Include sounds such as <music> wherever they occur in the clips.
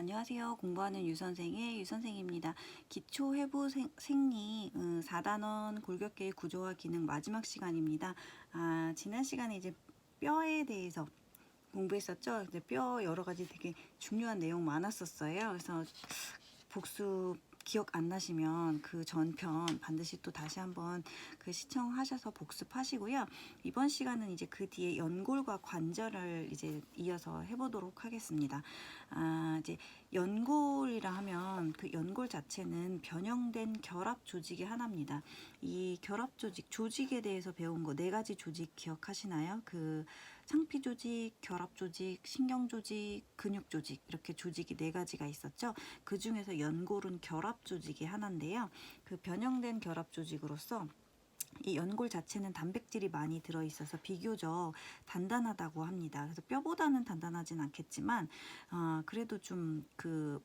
안녕하세요. 공부하는 유선생의 유선생입니다. 기초 회부 생, 생리 음, 4단원 골격계의 구조와 기능 마지막 시간입니다. 아, 지난 시간에 이제 뼈에 대해서 공부했었죠. 이제 뼈 여러 가지 되게 중요한 내용 많았었어요. 그래서 복습 기억 안 나시면 그 전편 반드시 또 다시 한번 그 시청하셔서 복습하시고요. 이번 시간은 이제 그 뒤에 연골과 관절을 이제 이어서 해보도록 하겠습니다. 아, 이제 연골이라 하면 그 연골 자체는 변형된 결합 조직의 하나입니다. 이 결합 조직, 조직에 대해서 배운 거 네 가지 조직 기억하시나요? 그 상피 조직, 결합 조직, 신경 조직, 근육 조직 이렇게 조직이 네 가지가 있었죠. 그 중에서 연골은 결합 조직이 하나인데요. 그 변형된 결합 조직으로서 이 연골 자체는 단백질이 많이 들어 있어서 비교적 단단하다고 합니다. 그래서 뼈보다는 단단하진 않겠지만 어, 그래도 좀 그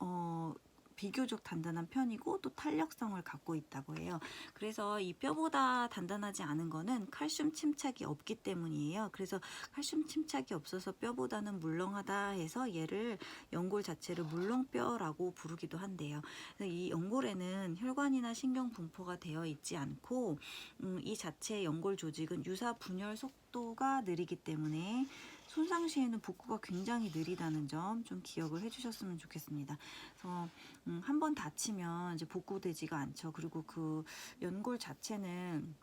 어, 비교적 단단한 편이고 또 탄력성을 갖고 있다고 해요. 그래서 이 뼈보다 단단하지 않은 거는 칼슘 침착이 없기 때문이에요. 그래서 칼슘 침착이 없어서 뼈보다는 물렁하다 해서 얘를 연골 자체를 물렁뼈라고 부르기도 한대요. 그래서 이 연골에는 혈관이나 신경 분포가 되어 있지 않고 음, 이 자체 연골 조직은 유사 분열 속도가 느리기 때문에 손상 시에는 복구가 굉장히 느리다는 점 좀 기억을 해주셨으면 좋겠습니다. 그래서 음, 한번 다치면 이제 복구되지가 않죠. 그리고 그 연골 자체는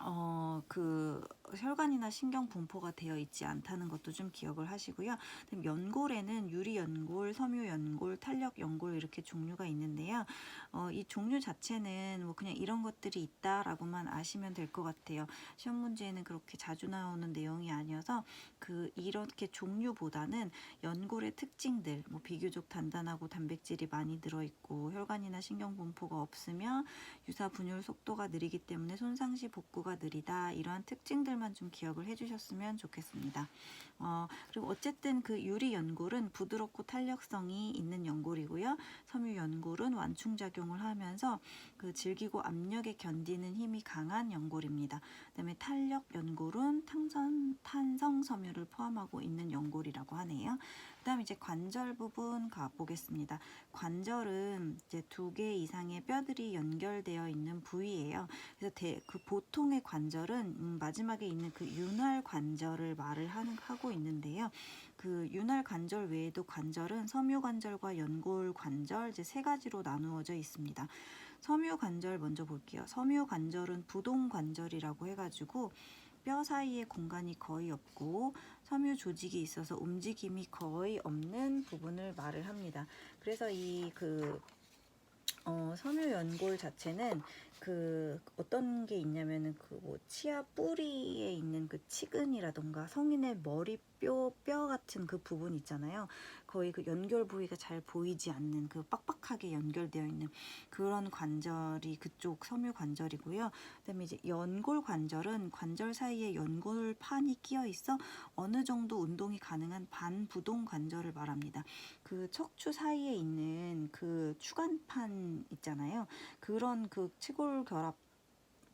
어, 그 혈관이나 신경 분포가 되어 있지 않다는 것도 좀 기억을 하시고요. 연골에는 유리 연골, 섬유 연골, 탄력 연골 이렇게 종류가 있는데요. 어, 이 종류 자체는 뭐 그냥 이런 것들이 있다라고만 아시면 될 것 같아요. 시험 문제에는 그렇게 자주 나오는 내용이 아니어서 그 이렇게 종류보다는 연골의 특징들, 뭐 비교적 단단하고 단백질이 많이 들어 있고 혈관이나 신경 분포가 없으며 유사 분열 속도가 느리기 때문에 손상 시 복구 가 느리다 이러한 특징들만 좀 기억을 해주셨으면 좋겠습니다. 어, 그리고 어쨌든 그 유리 연골은 부드럽고 탄력성이 있는 연골이고요. 섬유 연골은 완충 작용을 하면서 그 질기고 압력에 견디는 힘이 강한 연골입니다. 그다음에 탄력 연골은 탄성 탄성 섬유를 포함하고 있는 연골이라고 하네요. 그다음 이제 관절 부분 가 보겠습니다. 관절은 이제 두 개 이상의 뼈들이 연결되어 있는 부위예요. 그래서 대, 그 보통의 관절은 음, 마지막에 있는 그 윤활 관절을 말을 하는, 하고 있는데요. 그 윤활 관절 외에도 관절은 섬유 관절과 연골 관절 이제 세 가지로 나누어져 있습니다. 섬유 관절 먼저 볼게요. 섬유 관절은 부동 관절이라고 해가지고 뼈 사이에 공간이 거의 없고 섬유 조직이 있어서 움직임이 거의 없는 부분을 말을 합니다. 그래서 이 그 어, 섬유 연골 자체는 그 어떤 게 있냐면은 그 뭐 치아 뿌리에 있는 그 치근이라던가 성인의 머리 뼈 뼈 같은 그 부분 있잖아요. 거의 그 연결 부위가 잘 보이지 않는 그 빡빡하게 연결되어 있는 그런 관절이 그쪽 섬유 관절이고요. 그다음에 이제 연골 관절은 관절 사이에 연골판이 끼어 있어 어느 정도 운동이 가능한 반부동 관절을 말합니다. 그 척추 사이에 있는 그 추간판 있잖아요. 그런 그 치골 결합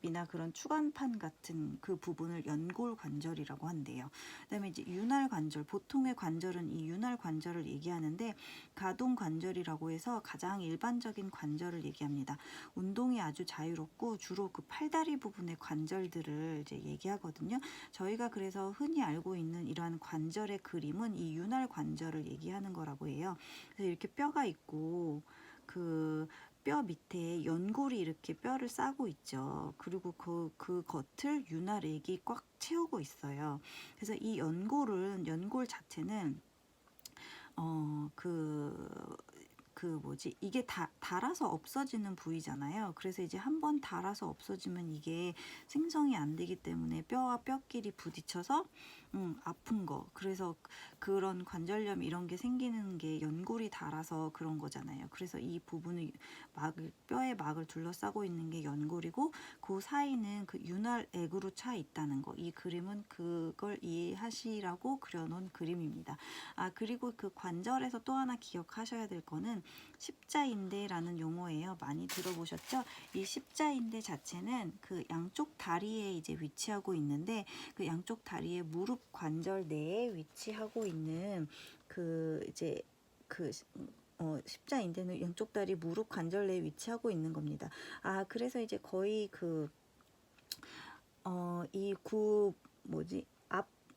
이나 그런 추간판 같은 그 부분을 연골 관절이라고 한대요. 그다음에 이제 윤활 관절, 보통의 관절은 이 윤활 관절을 얘기하는데 가동 관절이라고 해서 가장 일반적인 관절을 얘기합니다. 운동이 아주 자유롭고 주로 그 팔다리 부분의 관절들을 이제 얘기하거든요. 저희가 그래서 흔히 알고 있는 이러한 관절의 그림은 이 윤활 관절을 얘기하는 거라고 해요. 그래서 이렇게 뼈가 있고 그 뼈 밑에 연골이 이렇게 뼈를 싸고 있죠. 그리고 그, 그 겉을 윤활액이 꽉 채우고 있어요. 그래서 이 연골은, 연골 자체는, 어, 그, 그 뭐지 이게 다 달아서 없어지는 부위잖아요. 그래서 이제 한 번 달아서 없어지면 이게 생성이 안 되기 때문에 뼈와 뼈끼리 부딪혀서 음, 아픈 거. 그래서 그런 관절염 이런 게 생기는 게 연골이 닳아서 그런 거잖아요. 그래서 이 부분을 막을 뼈의 막을 둘러싸고 있는 게 연골이고 그 사이는 그 윤활액으로 차 있다는 거. 이 그림은 그걸 이해하시라고 그려놓은 그림입니다. 아 그리고 그 관절에서 또 하나 기억하셔야 될 거는 십자인대라는 용어예요. 많이 들어보셨죠? 이 십자인대 자체는 그 양쪽 다리에 이제 위치하고 있는데 그 양쪽 다리의 무릎 관절 내에 위치하고 있는 그 이제 그 시- 어, 십자인대는 양쪽 다리 무릎 관절 내에 위치하고 있는 겁니다. 아 그래서 이제 거의 그 어, 이 구 뭐지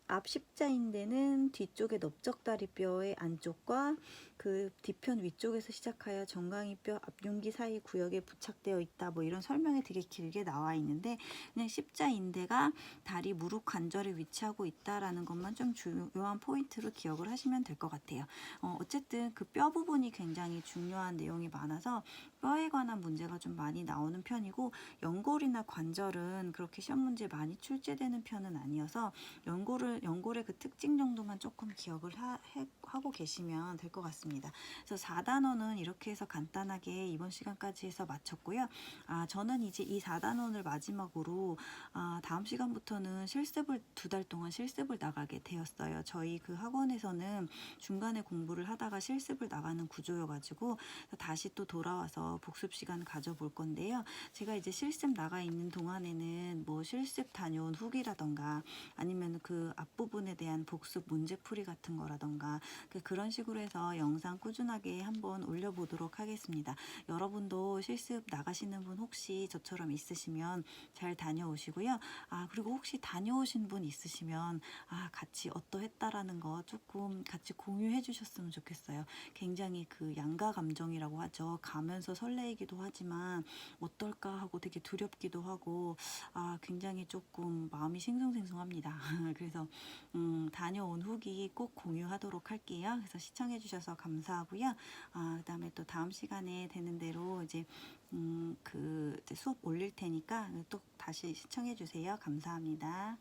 앞, 앞 십자인대는 뒤쪽의 넓적다리뼈의 안쪽과 그 뒤편 위쪽에서 시작하여 정강이뼈 앞윤기 사이 구역에 부착되어 있다. 뭐 이런 설명이 되게 길게 나와 있는데 그냥 십자인대가 다리 무릎 관절에 위치하고 있다라는 것만 좀 중요한 포인트로 기억을 하시면 될 것 같아요. 어, 어쨌든 그 뼈 부분이 굉장히 중요한 내용이 많아서 뼈에 관한 문제가 좀 많이 나오는 편이고 연골이나 관절은 그렇게 시험 문제 많이 출제되는 편은 아니어서 연골을 연골의 그 특징 정도만 조금 기억을 하, 해- 하고 계시면 될 것 같습니다. 그래서 4단원은 이렇게 해서 간단하게 이번 시간까지 해서 마쳤고요. 아, 저는 이제 이 4단원을 마지막으로 아, 다음 시간부터는 실습을 두 달 동안 실습을 나가게 되었어요. 저희 그 학원에서는 중간에 공부를 하다가 실습을 나가는 구조여가지고 다시 또 돌아와서 복습 시간 가져볼 건데요. 제가 이제 실습 나가 있는 동안에는 뭐 실습 다녀온 후기라던가 아니면 그 앞부분에 대한 복습 문제풀이 같은 거라던가 그 그런 식으로 해서 영상 꾸준하게 한번 올려보도록 하겠습니다. 여러분도 실습 나가시는 분 혹시 저처럼 있으시면 잘 다녀오시고요. 아 그리고 혹시 다녀오신 분 있으시면 아 같이 어떠했다라는 거 조금 같이 공유해 주셨으면 좋겠어요. 굉장히 그 양가 감정이라고 하죠. 가면서 설레이기도 하지만 어떨까 하고 되게 두렵기도 하고 아 굉장히 조금 마음이 싱숭생숭합니다. <laughs> 그래서 음, 다녀온 후기 꼭 공유하도록 할게요. 그래서 시청해 주셔서 감사하고요. 아 그 다음에 또 다음 시간에 되는 대로 이제 음, 그 이제 수업 올릴 테니까 또 다시 시청해 주세요. 감사합니다.